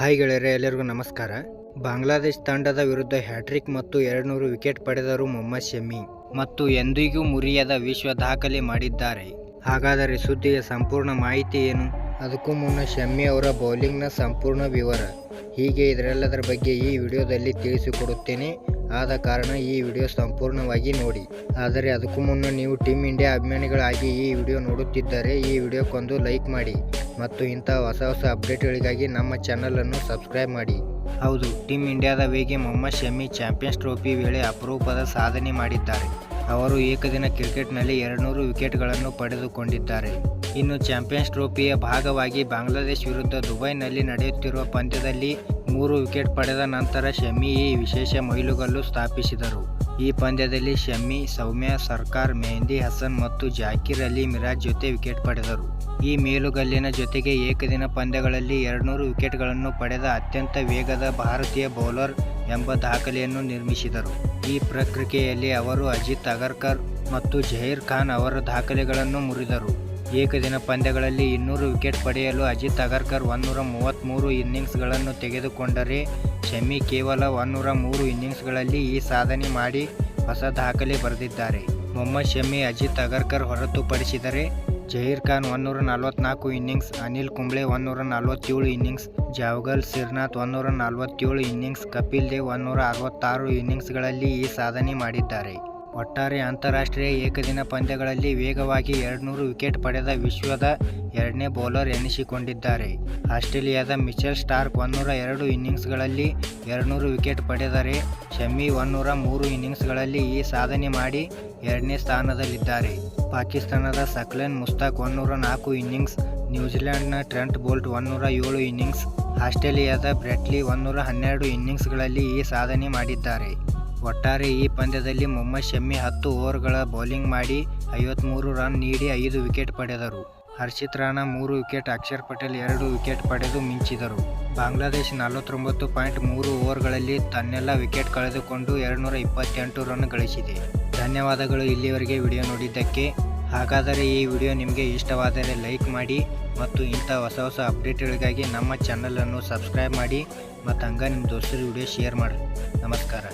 Hi ಗೆಳೆಯರೆ, ಎಲ್ಲರಿಗೂ ನಮಸ್ಕಾರ. ಬಾಂಗ್ಲಾದೇಶ್ ತಂಡದ ವಿರುದ್ಧ ಹ್ಯಾಟ್ರಿಕ್ ಮತ್ತು ಎರಡುನೂರು ವಿಕೆಟ್ ಪಡೆದರು ಮೊಹಮ್ಮದ್ ಶಮಿ ಮತ್ತು ಎಂದಿಗೂ ಮುರಿಯದ ವಿಶ್ವ ದಾಖಲೆ ಮಾಡಿದ್ದಾರೆ. ಹಾಗಾದರೆ ಸುದ್ದಿಯ ಸಂಪೂರ್ಣ ಮಾಹಿತಿ ಏನು? ಅದಕ್ಕೂ ಮುನ್ನ ಶಮ್ಮಿ ಅವರ ಬೌಲಿಂಗ್ನ ಸಂಪೂರ್ಣ ವಿವರ. ಹೀಗೆ ಇದರೆಲ್ಲದರ ಬಗ್ಗೆ ಈ ವಿಡಿಯೋದಲ್ಲಿ ತಿಳಿಸಿಕೊಡುತ್ತೇನೆ. ಆದ ಕಾರಣ ಈ ವಿಡಿಯೋ ಸಂಪೂರ್ಣವಾಗಿ ನೋಡಿ. ಆದರೆ ಅದಕ್ಕೂ ಮುನ್ನ ನೀವು ಟೀಮ್ ಇಂಡಿಯಾ ಅಭಿಮಾನಿಗಳಾಗಿ ಈ ವಿಡಿಯೋ ನೋಡುತ್ತಿದ್ದರೆ ಈ ವಿಡಿಯೋಕ್ಕೊಂದು ಲೈಕ್ ಮಾಡಿ ಮತ್ತು ಇಂಥ ಹೊಸ ಹೊಸ ಅಪ್ಡೇಟ್ಗಳಿಗಾಗಿ ನಮ್ಮ ಚಾನಲನ್ನು ಸಬ್ಸ್ಕ್ರೈಬ್ ಮಾಡಿ. ಹೌದು ಟೀಮ್ ಇಂಡಿಯಾದ ವೇಗಿ ಮೊಹಮ್ಮದ್ ಶಮಿ ಚಾಂಪಿಯನ್ಸ್ ಟ್ರೋಫಿ ವೇಳೆ ಅಪರೂಪದ ಸಾಧನೆ ಮಾಡಿದ್ದಾರೆ. ಅವರು ಏಕದಿನ ಕ್ರಿಕೆಟ್ನಲ್ಲಿ ಎರಡುನೂರು ವಿಕೆಟ್ಗಳನ್ನು ಪಡೆದುಕೊಂಡಿದ್ದಾರೆ. ಇನ್ನು ಚಾಂಪಿಯನ್ಸ್ ಟ್ರೋಫಿಯ ಭಾಗವಾಗಿ ಬಾಂಗ್ಲಾದೇಶ್ ವಿರುದ್ಧ ದುಬೈನಲ್ಲಿ ನಡೆಯುತ್ತಿರುವ ಪಂದ್ಯದಲ್ಲಿ ಮೂರು ವಿಕೆಟ್ ಪಡೆದ ನಂತರ ಶಮಿ ಈ ವಿಶೇಷ ಮೈಲುಗಲ್ಲು ಸ್ಥಾಪಿಸಿದರು. ಈ ಪಂದ್ಯದಲ್ಲಿ ಶಮಿ, ಸೌಮ್ಯ, ಸರ್ಕಾರ್, ಮೆಹಂದಿ ಹಸನ್ ಮತ್ತು ಜಾಕಿರ್ ಅಲಿ ಮಿರಾಜ್ ಜೊತೆ ವಿಕೆಟ್ ಪಡೆದರು. ಈ ಮೇಲುಗಲ್ಲಿನ ಜೊತೆಗೆ ಏಕದಿನ ಪಂದ್ಯಗಳಲ್ಲಿ ಎರಡುನೂರು ವಿಕೆಟ್ಗಳನ್ನು ಪಡೆದ ಅತ್ಯಂತ ವೇಗದ ಭಾರತೀಯ ಬೌಲರ್ ಎಂಬ ದಾಖಲೆಯನ್ನು ನಿರ್ಮಿಸಿದರು. ಈ ಪ್ರಕ್ರಿಯೆಯಲ್ಲಿ ಅವರು ಅಜಿತ್ ಅಗರ್ಕರ್ ಮತ್ತು ಜಹೀರ್ ಖಾನ್ ಅವರ ದಾಖಲೆಗಳನ್ನು ಮುರಿದರು. ಏಕದಿನ ಪಂದ್ಯಗಳಲ್ಲಿ ಇನ್ನೂರು ವಿಕೆಟ್ ಪಡೆಯಲು ಅಜಿತ್ ಅಗರ್ಕರ್ ಒನ್ನೂರ ಮೂವತ್ತ್ಮೂರು ಇನ್ನಿಂಗ್ಸ್ಗಳನ್ನು ತೆಗೆದುಕೊಂಡರೆ ಶಮಿ ಕೇವಲ ಒನ್ನೂರ ಮೂರು ಇನ್ನಿಂಗ್ಸ್ಗಳಲ್ಲಿ ಈ ಸಾಧನೆ ಮಾಡಿ ಹೊಸ ದಾಖಲೆ ಬರೆದಿದ್ದಾರೆ. ಮೊಹಮ್ಮದ್ ಶಮಿ, ಅಜಿತ್ ಅಗರ್ಕರ್ ಹೊರತುಪಡಿಸಿದರೆ ಜಹೀರ್ ಖಾನ್ ಒನ್ನೂರ ನಲವತ್ನಾಲ್ಕು ಇನ್ನಿಂಗ್ಸ್, ಅನಿಲ್ ಕುಂಬ್ಳೆ ಒನ್ನೂರ ನಲವತ್ತೇಳು ಇನ್ನಿಂಗ್ಸ್, ಜಾವಗಲ್ ಸಿರ್ನಾಥ್ ಒನ್ನೂರ ನಲವತ್ತೇಳು ಇನ್ನಿಂಗ್ಸ್, ಕಪಿಲ್ ದೇವ್ ಒನ್ನೂರ ಅರವತ್ತಾರು ಇನ್ನಿಂಗ್ಸ್ಗಳಲ್ಲಿ ಈ ಸಾಧನೆ ಮಾಡಿದ್ದಾರೆ. ಒಟ್ಟಾರೆ ಅಂತಾರಾಷ್ಟ್ರೀಯ ಏಕದಿನ ಪಂದ್ಯಗಳಲ್ಲಿ ವೇಗವಾಗಿ ಎರಡ್ನೂರು ವಿಕೆಟ್ ಪಡೆದ ವಿಶ್ವದ ಎರಡನೇ ಬೌಲರ್ ಎನಿಸಿಕೊಂಡಿದ್ದಾರೆ. ಆಸ್ಟ್ರೇಲಿಯಾದ ಮಿಚೆಲ್ ಸ್ಟಾರ್ಕ್ ಒನ್ನೂರ ಎರಡು ಇನ್ನಿಂಗ್ಸ್ಗಳಲ್ಲಿ ಎರಡ್ನೂರು ವಿಕೆಟ್ ಪಡೆದರೆ ಶಮಿ ಒನ್ನೂರ ಮೂರು ಇನ್ನಿಂಗ್ಸ್ಗಳಲ್ಲಿ ಈ ಸಾಧನೆ ಮಾಡಿ ಎರಡನೇ ಸ್ಥಾನದಲ್ಲಿದ್ದಾರೆ. ಪಾಕಿಸ್ತಾನದ ಸಕ್ಲೆನ್ ಮುಸ್ತಾಕ್ ಒನ್ನೂರ ನಾಲ್ಕು ಇನ್ನಿಂಗ್ಸ್, ನ್ಯೂಜಿಲೆಂಡ್ನ ಟ್ರೆಂಟ್ ಬೋಲ್ಟ್ ಒನ್ನೂರ ಏಳು ಇನ್ನಿಂಗ್ಸ್, ಆಸ್ಟ್ರೇಲಿಯಾದ ಬ್ರೆಟ್ಲಿ ಒನ್ನೂರ ಹನ್ನೆರಡು ಇನ್ನಿಂಗ್ಸ್ಗಳಲ್ಲಿ ಈ ಸಾಧನೆ ಮಾಡಿದ್ದಾರೆ. ಒಟ್ಟಾರೆ ಈ ಪಂದ್ಯದಲ್ಲಿ ಮೊಹಮ್ಮದ್ ಶಮ್ಮಿ ಹತ್ತು ಓವರ್ಗಳ ಬೌಲಿಂಗ್ ಮಾಡಿ ಐವತ್ತ್ಮೂರು ರನ್ ನೀಡಿ ಐದು ವಿಕೆಟ್ ಪಡೆದರು. ಹರ್ಷಿತ್ ರಾಣಾ ಮೂರು ವಿಕೆಟ್, ಅಕ್ಷರ್ ಪಟೇಲ್ ಎರಡು ವಿಕೆಟ್ ಪಡೆದು ಮಿಂಚಿದರು. ಬಾಂಗ್ಲಾದೇಶ ನಲವತ್ತೊಂಬತ್ತು ಪಾಯಿಂಟ್ ಮೂರು ಓವರ್ಗಳಲ್ಲಿ ತನ್ನೆಲ್ಲ ವಿಕೆಟ್ ಕಳೆದುಕೊಂಡು ಎರಡುನೂರ ಇಪ್ಪತ್ತೆಂಟು ರನ್ ಗಳಿಸಿದೆ. ಧನ್ಯವಾದಗಳು ಇಲ್ಲಿವರೆಗೆ ವಿಡಿಯೋ ನೋಡಿದ್ದಕ್ಕೆ. ಹಾಗಾದರೆ ಈ ವಿಡಿಯೋ ನಿಮಗೆ ಇಷ್ಟವಾದರೆ ಲೈಕ್ ಮಾಡಿ ಮತ್ತು ಇಂಥ ಹೊಸ ಹೊಸ ಅಪ್ಡೇಟ್ಗಳಿಗಾಗಿ ನಮ್ಮ ಚಾನಲನ್ನು ಸಬ್ಸ್ಕ್ರೈಬ್ ಮಾಡಿ ಮತ್ತು ಹಂಗ ನಿಮ್ಮ ದೋಸ್ತರು ವಿಡಿಯೋ ಶೇರ್ ಮಾಡಿ. ನಮಸ್ಕಾರ.